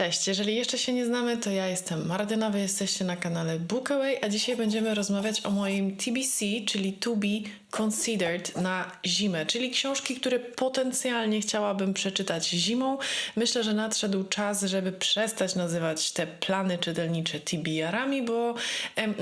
Cześć, jeżeli jeszcze się nie znamy, to ja jestem Martyna, wy jesteście na kanale Bookaway, a dzisiaj będziemy rozmawiać o moim TBC, czyli To Be Considered na zimę, czyli książki, które potencjalnie chciałabym przeczytać zimą. Myślę, że nadszedł czas, żeby przestać nazywać te plany czytelnicze TBR-ami, bo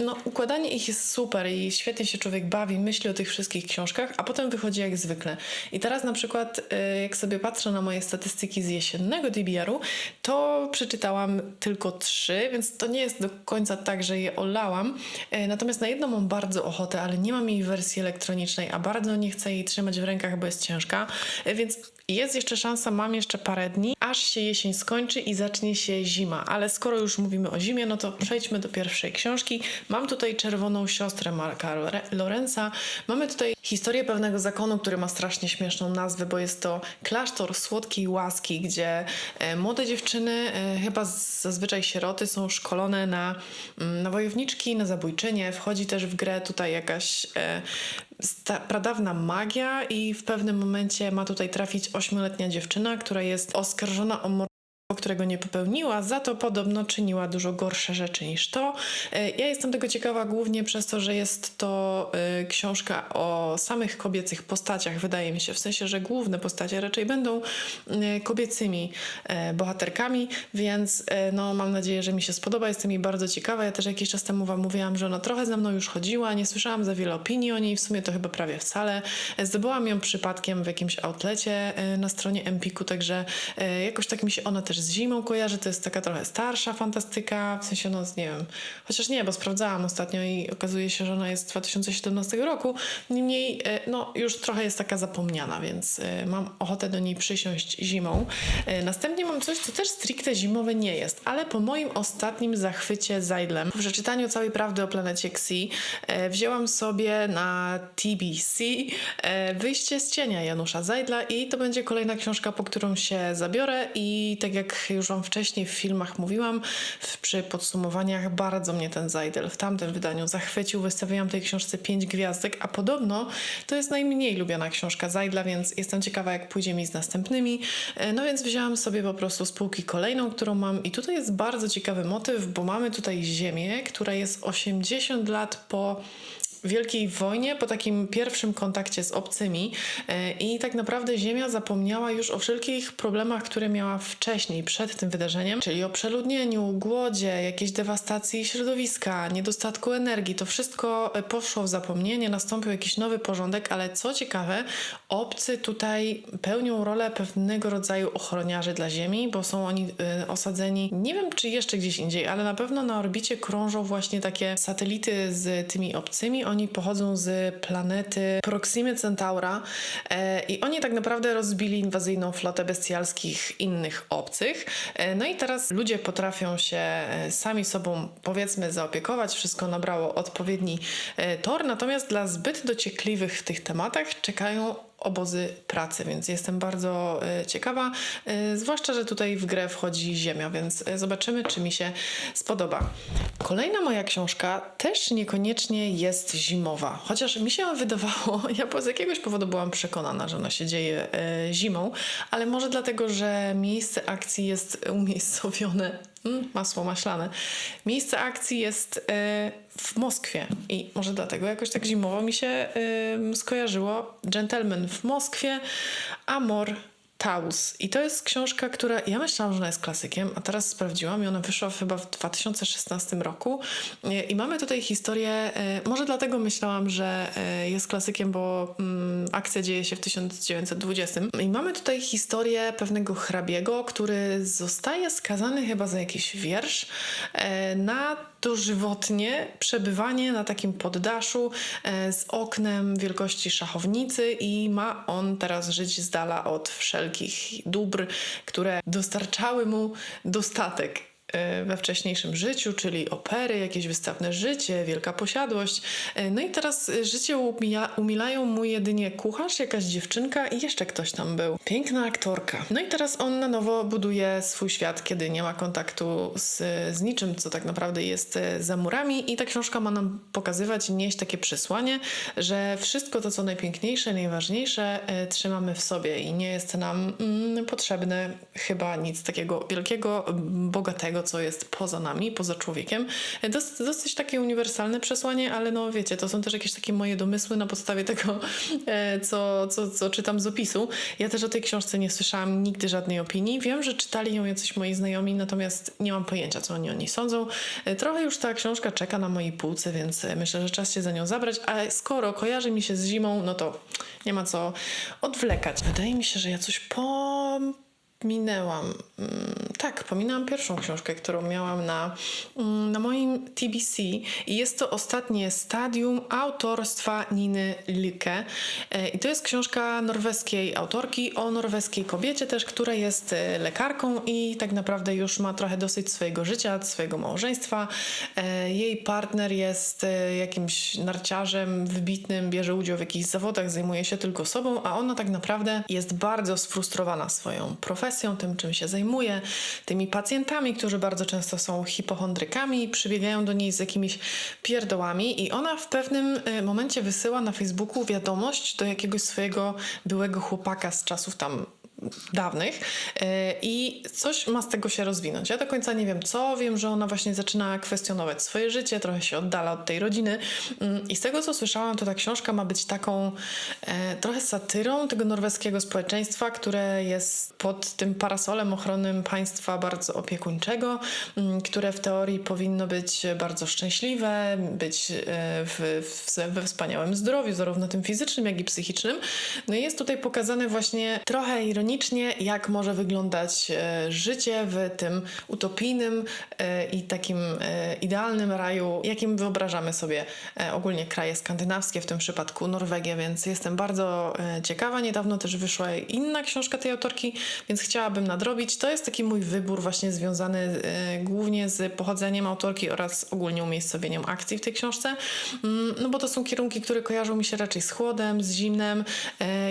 no, układanie ich jest super i świetnie się człowiek bawi, myśli o tych wszystkich książkach, a potem wychodzi jak zwykle. I teraz na przykład, y, jak sobie patrzę na moje statystyki z jesiennego TBR-u, to przeczytałam tylko trzy, więc to nie jest do końca tak, że je olałam. E, Natomiast na jedną mam bardzo ochotę, ale nie mam jej wersji elektronicznej, a bardzo nie chcę jej trzymać w rękach, bo jest ciężka. Więc jest jeszcze szansa, mam jeszcze parę dni, aż się jesień skończy i zacznie się zima. Ale skoro już mówimy o zimie, no to przejdźmy do pierwszej książki. Mam tutaj czerwoną siostrę Marka Lore- Lorenza. Mamy tutaj historię pewnego zakonu, który ma strasznie śmieszną nazwę, bo jest to klasztor słodkiej łaski, gdzie e, młode dziewczyny, e, chyba zazwyczaj sieroty, są szkolone na, mm, na wojowniczki, na zabójczynie. Wchodzi też w grę tutaj jakaś e, pradawna magia i w pewnym momencie ma tutaj trafić ośmioletnia dziewczyna, która jest oskarżona o którego nie popełniła, za to podobno czyniła dużo gorsze rzeczy niż to. E, Ja jestem tego ciekawa głównie przez to, że jest to e, książka o samych kobiecych postaciach, wydaje mi się, w sensie, że główne postacie raczej będą e, kobiecymi bohaterkami, więc no, mam nadzieję, że mi się spodoba. Jestem jej bardzo ciekawa. Ja też jakiś czas temu Wam mówiłam, że ona trochę ze mną już chodziła, nie słyszałam za wiele opinii o niej, w sumie to chyba prawie wcale. Zdobyłam ją przypadkiem w jakimś outlecie na stronie Empiku, także jakoś tak mi się ona też z zimą kojarzy. To jest taka trochę starsza fantastyka, w sensie no nie wiem, chociaż nie, bo sprawdzałam ostatnio i okazuje się, że ona jest z 2017 roku. Niemniej e, no już trochę jest taka zapomniana, więc e, mam ochotę do niej przysiąść zimą. E, Następnie mam coś, co też stricte zimowe nie jest, ale po moim ostatnim zachwycie Zajdlem, w przeczytaniu całej prawdy o planecie Xi, wzięłam sobie na TBC Wyjście z cienia Janusza Zajdla i to będzie kolejna książka, po którą się zabiorę i tak jak już wam wcześniej w filmach mówiłam, przy podsumowaniach bardzo mnie ten Zajdel w tamtym wydaniu zachwycił. Wystawiłam tej książce 5 gwiazdek, a podobno to jest najmniej lubiana książka Zajdla, więc jestem ciekawa jak pójdzie mi z następnymi. E, No więc wzięłam sobie po prostu z półki kolejną, którą mam i tutaj jest bardzo ciekawy motyw, bo mamy tutaj ziemię, która jest 80 lat po Wielkiej Wojnie, po takim pierwszym kontakcie z obcymi e, i tak naprawdę Ziemia zapomniała już o wszelkich problemach, które miała wcześniej, przed tym wydarzeniem, czyli o przeludnieniu, głodzie, jakiejś dewastacji środowiska, niedostatku energii. To wszystko e, poszło w zapomnienie, nastąpił jakiś nowy porządek, ale co ciekawe, obcy tutaj pełnią rolę pewnego rodzaju ochroniarzy dla Ziemi, bo są oni e, osadzeni, nie wiem czy jeszcze gdzieś indziej, ale na pewno na orbicie krążą właśnie takie satelity z tymi obcymi. Oni pochodzą z planety Proximy Centaura e, i oni tak naprawdę rozbili inwazyjną flotę bestialskich innych obcych. E, no i teraz ludzie potrafią się e, sami sobą, powiedzmy, zaopiekować. Wszystko nabrało odpowiedni e, tor, natomiast dla zbyt dociekliwych w tych tematach czekają obozy pracy, więc jestem bardzo e, ciekawa, e, zwłaszcza, że tutaj w grę wchodzi Ziemia, więc e, zobaczymy, czy mi się spodoba. Kolejna moja książka też niekoniecznie jest zimowa, chociaż mi się wydawało, ja z jakiegoś powodu byłam przekonana, że ona się dzieje zimą, ale może dlatego, że miejsce akcji jest umiejscowione Mm, masło maślane. Miejsce akcji jest w Moskwie i może dlatego jakoś tak zimowo mi się skojarzyło. Gentleman w Moskwie, Amor Taus. I to jest książka, która ja myślałam, że ona jest klasykiem, a teraz sprawdziłam i ona wyszła chyba w 2016 roku. E, I mamy tutaj historię, e, może dlatego myślałam, że e, jest klasykiem, bo mm, akcja dzieje się w 1920. I mamy tutaj historię pewnego hrabiego, który zostaje skazany chyba za jakiś wiersz na dożywotnie przebywanie na takim poddaszu e, z oknem wielkości szachownicy i ma on teraz żyć z dala od wszelkich dóbr, które dostarczały mu dostatek. E, we wcześniejszym życiu, czyli opery, jakieś wystawne życie, wielka posiadłość. E, No i teraz e, życie umija, umilają mu jedynie kucharz, jakaś dziewczynka i jeszcze ktoś tam był. Piękna aktorka. No i teraz on na nowo buduje swój świat, kiedy nie ma kontaktu z, z niczym, co tak naprawdę jest za murami i ta książka ma nam pokazywać nieść takie przesłanie, że wszystko to, co najpiękniejsze, najważniejsze, trzymamy w sobie i nie jest nam mm, potrzebne chyba nic takiego wielkiego, m, co jest poza nami, poza człowiekiem. E, Dos, dosyć takie uniwersalne przesłanie, ale no wiecie, to są też jakieś takie moje domysły na podstawie tego, e, co, co, co czytam z opisu. Ja też o tej książce nie słyszałam nigdy żadnej opinii. Wiem, że czytali ją jacyś moi znajomi, natomiast nie mam pojęcia, co oni o niej sądzą. E, Trochę już ta książka czeka na mojej półce, więc myślę, że czas się za nią zabrać, a skoro kojarzy mi się z zimą, no to nie ma co odwlekać. Wydaje mi się, że ja coś pominęłam. Mm, Tak, pominęłam pierwszą książkę, którą miałam na, mm, na moim TBC i jest to ostatnie stadium autorstwa Niny Lykke. E, I to jest książka norweskiej autorki o norweskiej kobiecie też, która jest e, lekarką i tak naprawdę już ma trochę dosyć swojego życia, swojego małżeństwa. E, Jej partner jest jakimś narciarzem wybitnym, bierze udział w jakichś zawodach, zajmuje się tylko sobą, a ona tak naprawdę jest bardzo sfrustrowana swoją profesją, tym czym się zajmuje, tymi pacjentami, którzy bardzo często są hipochondrykami przybiegają do niej z jakimiś pierdołami. I ona w pewnym e, momencie wysyła na Facebooku wiadomość do jakiegoś swojego byłego chłopaka z czasów tam dawnych e, i coś ma z tego się rozwinąć. Ja do końca nie wiem co, wiem, że ona właśnie zaczyna kwestionować swoje życie, trochę się oddala od tej rodziny Mm, i z tego co słyszałam, to ta książka ma być taką e, trochę satyrą tego norweskiego społeczeństwa, które jest pod tym parasolem ochronnym państwa bardzo opiekuńczego, mm, które w teorii powinno być bardzo szczęśliwe, być e, w, w, we wspaniałym zdrowiu, zarówno tym fizycznym, jak i psychicznym. No i jest tutaj pokazane właśnie trochę ironicznie, jak może wyglądać e, życie w tym utopijnym e, i takim e, idealnym raju, jakim wyobrażamy sobie ogólnie kraje skandynawskie, w tym przypadku Norwegię, więc jestem bardzo ciekawa. Niedawno też wyszła inna książka tej autorki, więc chciałabym nadrobić. To jest taki mój wybór właśnie związany głównie z pochodzeniem autorki oraz ogólnie umiejscowieniem akcji w tej książce, Mm, no bo to są kierunki, które kojarzą mi się raczej z chłodem, z zimnem.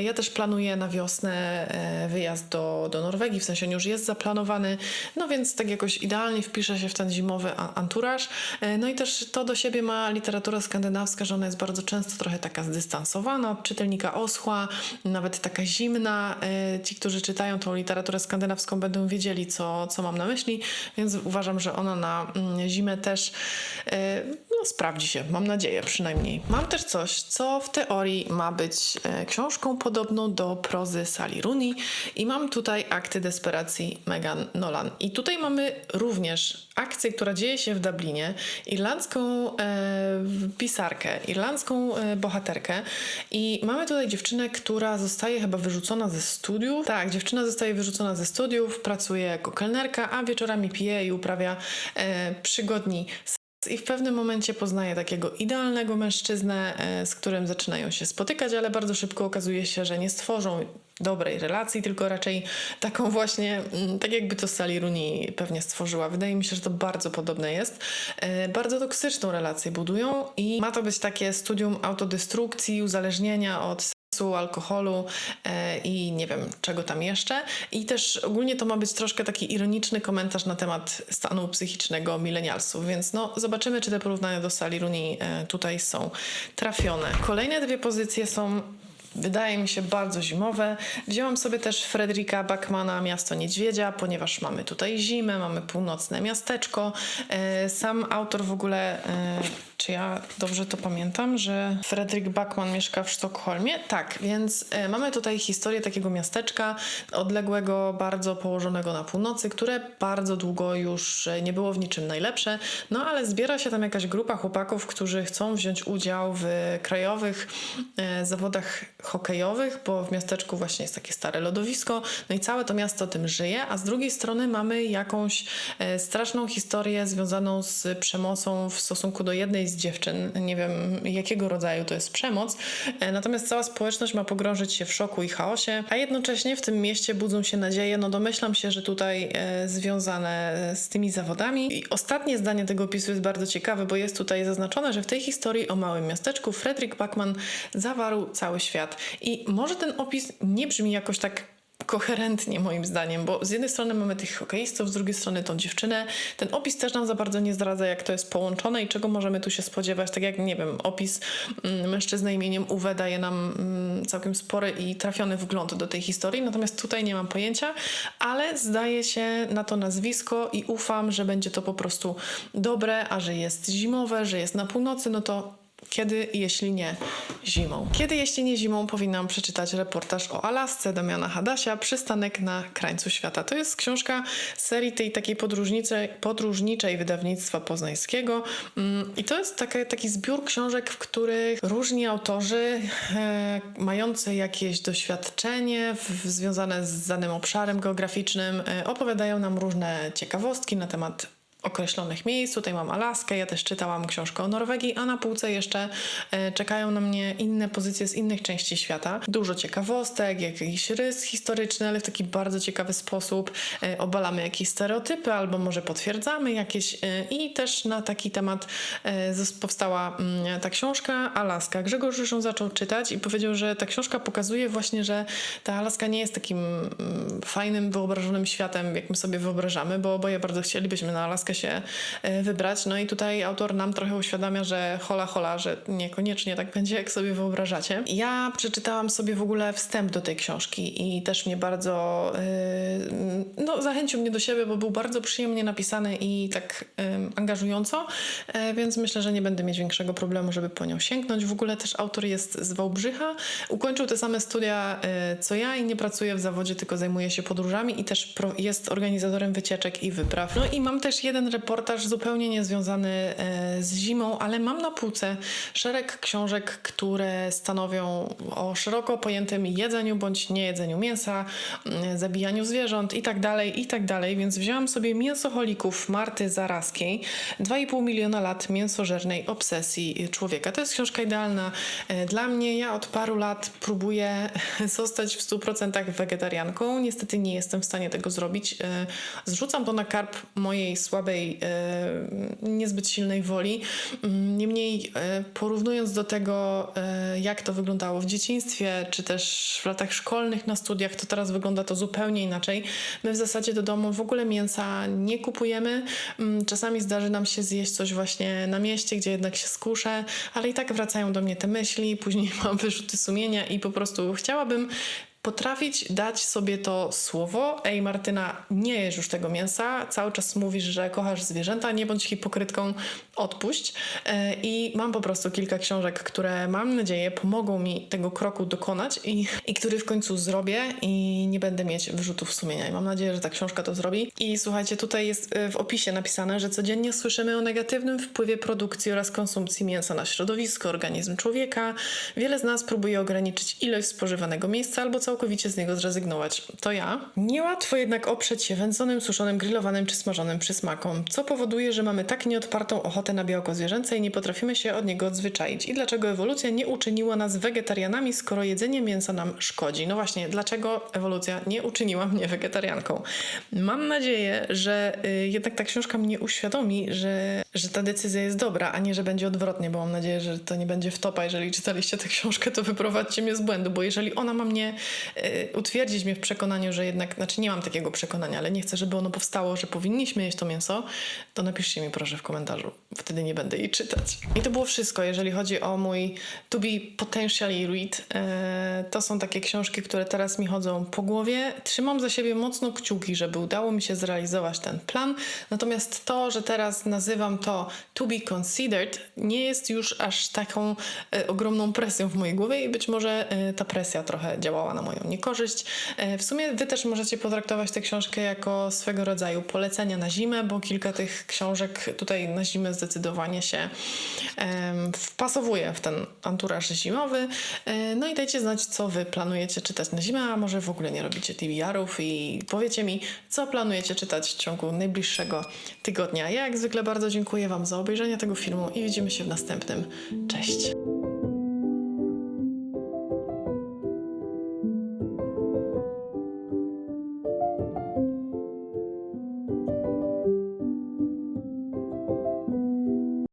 Ja też planuję na wiosnę wyjazd do, do Norwegii, w sensie on już jest zaplanowany, no więc tak jakoś idealnie wpisze się w ten zimowy anturaż. E, No i też to do siebie ma literatura skandynawska, że ona jest bardzo często trochę taka zdystansowana, od czytelnika oschła, nawet taka zimna. E, Ci, którzy czytają tą literaturę skandynawską będą wiedzieli, co, co mam na myśli, więc uważam, że ona na mm, zimę też e, no, sprawdzi się, mam nadzieję przynajmniej. Mam też coś, co w teorii ma być książką podobną do prozy Sally Rooney i mam tutaj akty desperacji Megan Nolan. I tutaj mamy również akcję, która dzieje się w Dublinie, irlandzką e, pisarkę, irlandzką e, bohaterkę i mamy tutaj dziewczynę, która zostaje chyba wyrzucona ze studiów. Tak, dziewczyna zostaje wyrzucona ze studiów, pracuje jako kelnerka, a wieczorami pije i uprawia e, przygodni i w pewnym momencie poznaje takiego idealnego mężczyznę, e, z którym zaczynają się spotykać, ale bardzo szybko okazuje się, że nie stworzą dobrej relacji, tylko raczej taką właśnie, mm, tak jakby to Sally Rooney pewnie stworzyła. Wydaje mi się, że to bardzo podobne jest. E, Bardzo toksyczną relację budują i ma to być takie studium autodestrukcji, uzależnienia od alkoholu e, i nie wiem czego tam jeszcze. I też ogólnie to ma być troszkę taki ironiczny komentarz na temat stanu psychicznego milenialsów, więc no zobaczymy, czy te porównania do Sally Rooney e, tutaj są trafione. Kolejne dwie pozycje są Wydaje mi się bardzo zimowe. Wzięłam sobie też Fredrika Backmana Miasto Niedźwiedzia, ponieważ mamy tutaj zimę, mamy północne miasteczko. E, Sam autor w ogóle, e, czy ja dobrze to pamiętam, że Fredrik Backman mieszka w Sztokholmie? Tak, więc e, mamy tutaj historię takiego miasteczka odległego, bardzo położonego na północy, które bardzo długo już nie było w niczym najlepsze, no ale zbiera się tam jakaś grupa chłopaków, którzy chcą wziąć udział w krajowych zawodach hokejowych, bo w miasteczku właśnie jest takie stare lodowisko, no i całe to miasto tym żyje, a z drugiej strony mamy jakąś e, straszną historię związaną z przemocą w stosunku do jednej z dziewczyn. Nie wiem jakiego rodzaju to jest przemoc, e, natomiast cała społeczność ma pogrążyć się w szoku i chaosie, a jednocześnie w tym mieście budzą się nadzieje. No domyślam się, że tutaj e, związane z tymi zawodami. I ostatnie zdanie tego opisu jest bardzo ciekawe, bo jest tutaj zaznaczone, że w tej historii o małym miasteczku Frederick Backman zawarł cały świat. I może ten opis nie brzmi jakoś tak koherentnie moim zdaniem, bo z jednej strony mamy tych hokeistów, z drugiej strony tą dziewczynę. Ten opis też nam za bardzo nie zdradza, jak to jest połączone i czego możemy tu się spodziewać. Tak jak, nie wiem, opis mm, mężczyzny imieniem Uwe daje nam mm, całkiem spory i trafiony wgląd do tej historii, natomiast tutaj nie mam pojęcia, ale zdaje się na to nazwisko i ufam, że będzie to po prostu dobre, a że jest zimowe, że jest na północy, no to kiedy, jeśli nie zimą? Kiedy, jeśli nie zimą, powinnam przeczytać reportaż o Alasce Damiana Hadasia, Przystanek na krańcu świata. To jest książka serii tej takiej podróżniczej, podróżniczej wydawnictwa poznańskiego Mm, i to jest taka, taki zbiór książek, w których różni autorzy e, mający jakieś doświadczenie w, związane z danym obszarem geograficznym e, opowiadają nam różne ciekawostki na temat określonych miejsc. Tutaj mam Alaskę, ja też czytałam książkę o Norwegii, a na półce jeszcze e, czekają na mnie inne pozycje z innych części świata. Dużo ciekawostek, jakiś rys historyczny, ale w taki bardzo ciekawy sposób. E, obalamy jakieś stereotypy albo może potwierdzamy jakieś e, i też na taki temat powstała mm, ta książka Alaska. Grzegorz już ją zaczął czytać i powiedział, że ta książka pokazuje właśnie, że ta Alaska nie jest takim mm, fajnym, wyobrażonym światem, jak my sobie wyobrażamy, bo oboje bardzo chcielibyśmy na Alaskę się e, wybrać. No i tutaj autor nam trochę uświadamia, że hola hola, że niekoniecznie tak będzie, jak sobie wyobrażacie. Ja przeczytałam sobie w ogóle wstęp do tej książki i też mnie bardzo yy, no, zachęcił mnie do siebie, bo był bardzo przyjemnie napisany i tak angażująco, e, więc myślę, że nie będę mieć większego problemu, żeby po nią sięgnąć. W ogóle też autor jest z Wałbrzycha, ukończył te same studia e, co ja i nie pracuje w zawodzie, tylko zajmuje się podróżami i też jest organizatorem wycieczek i wypraw. No i mam też jeden reportaż zupełnie niezwiązany e, z zimą, ale mam na półce szereg książek, które stanowią o szeroko pojętym jedzeniu bądź niejedzeniu mięsa, mm, zabijaniu zwierząt i tak dalej, i tak więc wzięłam sobie Mięsoholików Marty Zaraskiej, 2,5 miliona lat mięsożernej obsesji człowieka. To jest książka idealna e, dla mnie. Ja od paru lat próbuję zostać w 100% wegetarianką. Niestety nie jestem w stanie tego zrobić. E, Zrzucam to na karp mojej słabej, e, niezbyt silnej woli. Mm, Niemniej e, porównując do tego, e, jak to wyglądało w dzieciństwie, czy też w latach szkolnych na studiach, to teraz wygląda to zupełnie inaczej. My w zasadzie do domu w ogóle mięsa nie kupujemy. Mm, Czasami zdarzy nam się zjeść coś właśnie na mieście, gdzie jednak się skuszę, ale i tak wracają do mnie te myśli, później mam wyrzuty sumienia i po prostu chciałabym potrafić dać sobie to słowo. Ej, Martyna, nie jesz już tego mięsa. Cały czas mówisz, że kochasz zwierzęta, nie bądź hipokrytką, odpuść. E, I mam po prostu kilka książek, które mam nadzieję pomogą mi tego kroku dokonać i, i który w końcu zrobię i nie będę mieć wyrzutów sumienia. I mam nadzieję, że ta książka to zrobi. I słuchajcie, tutaj jest e, w opisie napisane, że codziennie słyszymy o negatywnym wpływie produkcji oraz konsumpcji mięsa na środowisko, organizm człowieka. Wiele z nas próbuje ograniczyć ilość spożywanego miejsca albo całkowicie z niego zrezygnować. To ja. Niełatwo jednak oprzeć się wędzonym, suszonym, grillowanym czy smażonym przysmakom, co powoduje, że mamy tak nieodpartą ochotę na białko zwierzęce i nie potrafimy się od niego odzwyczaić. I dlaczego ewolucja nie uczyniła nas wegetarianami, skoro jedzenie mięsa nam szkodzi? No właśnie, dlaczego ewolucja nie uczyniła mnie wegetarianką? Mam nadzieję, że y, jednak ta książka mnie uświadomi, że, że ta decyzja jest dobra, a nie, że będzie odwrotnie, bo mam nadzieję, że to nie będzie wtopa. Jeżeli czytaliście tę książkę, to wyprowadźcie mnie z błędu, bo jeżeli ona ma mnie y, utwierdzić mnie w przekonaniu, że jednak, znaczy nie mam takiego przekonania, ale nie chcę, żeby ono powstało, że powinniśmy jeść to mięso, to napiszcie mi proszę w komentarzu. Wtedy nie będę jej czytać. I to było wszystko, jeżeli chodzi o mój To Be Potentially Read. E, to są takie książki, które teraz mi chodzą po głowie. Trzymam za siebie mocno kciuki, żeby udało mi się zrealizować ten plan. Natomiast to, że teraz nazywam to To Be Considered, nie jest już aż taką e, ogromną presją w mojej głowie i być może e, ta presja trochę działała na moją niekorzyść. W sumie wy też możecie potraktować tę książkę jako swego rodzaju polecenia na zimę, bo kilka tych książek tutaj na zimę zdecydowanie się em, wpasowuje w ten anturaż zimowy. E, No i dajcie znać, co wy planujecie czytać na zimę, a może w ogóle nie robicie TBR-ów i powiecie mi, co planujecie czytać w ciągu najbliższego tygodnia. Ja jak zwykle bardzo dziękuję wam za obejrzenie tego filmu i widzimy się w następnym. Cześć!